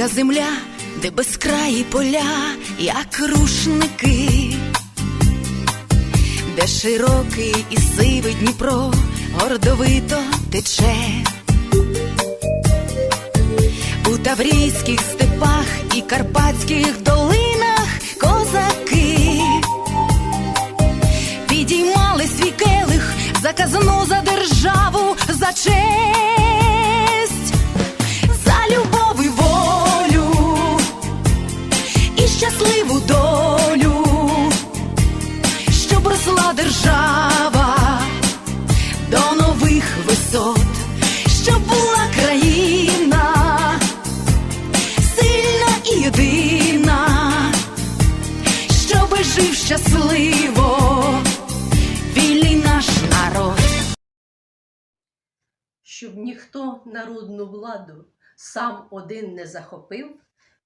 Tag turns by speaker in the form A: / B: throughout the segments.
A: Українська земля, де безкраї поля, як рушники, де широкий і сивий Дніпро гордовито тече. У таврійських степах і карпатських долинах козаки. Підіймали свій келих за за державу, за честь, щасливу долю, щоб росла держава до нових висот, щоб була країна сильна і єдина, щоби жив щасливо вільний наш народ.
B: щоб ніхто народну владу сам один не захопив,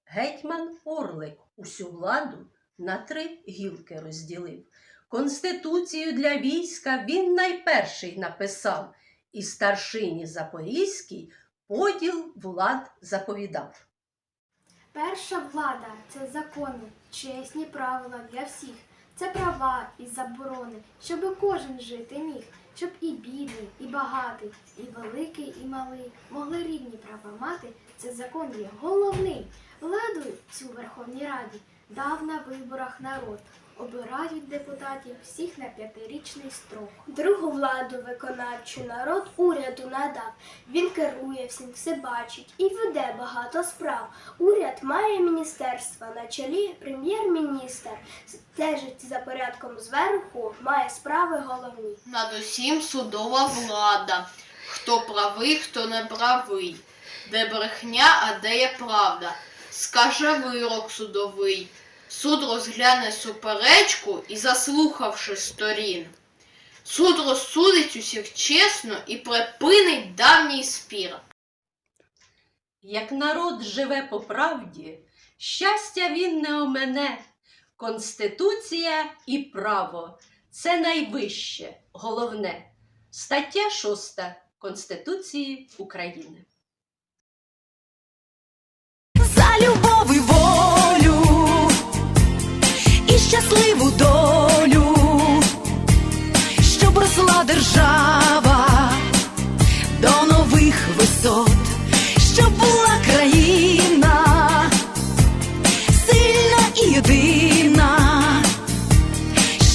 B: гетьман Орлик усю владу на три гілки розділив. Конституцію для війська він найперший написав, і старшині Запорізькій поділ влад заповідав.
C: Перша влада це закони, чесні правила для всіх. Це права і заборони, щоб кожен жити міг, щоб і бідний, і багатий, і великий, і малий могли рівні права мати. Це закон є головний. Владу цю Верховній Раді дав на виборах народ. Обирають депутатів всіх на п'ятирічний строк.
D: Другу владу виконавчу народ уряду надав. Він керує всім, все бачить і веде багато справ. Уряд має міністерства на чолі прем'єр-міністр. Стежить за порядком зверху, має справи головні.
E: Над усім судова влада. Хто правий, хто не правий. Де брехня, а де є правда. Скаже вирок судовий. Суд розгляне суперечку і заслухавши сторін. Суд розсудить усіх чесно і припинить давній спір.
B: Як народ живе по правді, щастя він не омене. Конституція і право це найвище, головне. Стаття 6 Конституції України.
A: Щасливу долю, щоб росла держава до нових висот, щоб була країна сильна і єдина,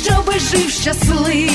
A: щоб жив щасливо